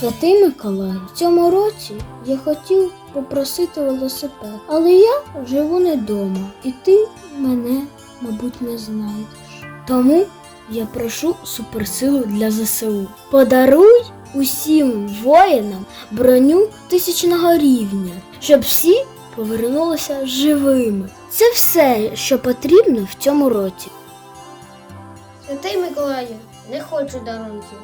Святий Миколай, в цьому році я хотів попросити велосипед, але я живу не вдома, і ти мене, мабуть, не знайдеш. Тому я прошу суперсилу для ЗСУ. Подаруй усім воїнам броню тисячного рівня, щоб всі повернулися живими. Це все, що потрібно в цьому році. Святий Миколаю, не хочу дарунків.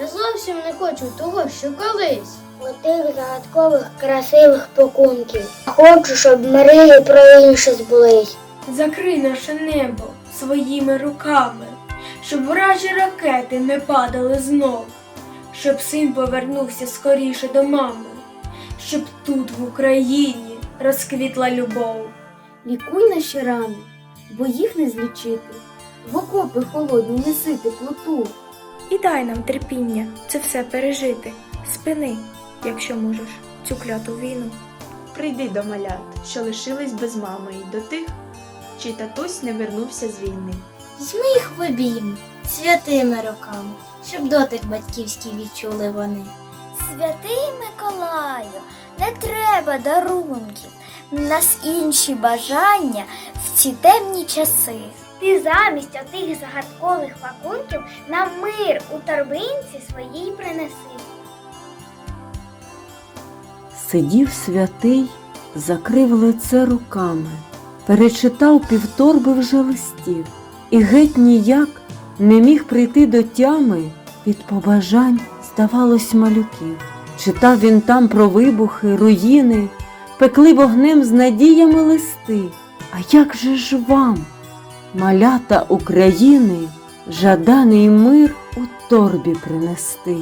Та зовсім не хочу того, що колись. Отих загадкових красивих пакунків. Хочу, щоб мрії про інше збулись. Закрий наше небо своїми руками, щоб вражі ракети не падали знов, щоб син повернувся скоріше до мами, щоб тут, в Україні, розквітла любов. Лікуй наші рани, бо їх не злічити. В окопи холодні неси теплоту. І дай нам терпіння це все пережити. Спини, якщо можеш, цю кляту війну. Прийди до малят, що лишились без мами, і до тих, чий татусь не вернувся з війни. Візьми їх в обійм святими руками, щоб дотик батьківський відчули вони. Святий Миколаю, не треба дарунків, в нас інші бажання в ці темні часи. Ти замість отих загадкових пакунків нам мир у торбинці своїй принеси. Сидів святий, закрив лице руками, перечитав півторби вже листів, і геть ніяк не міг прийти до тями від побажань, здавалось, малюків. Читав він там про вибухи, руїни, пекли вогнем з надіями листи. А як же ж вам, малята України, жаданий мир у торбі принести?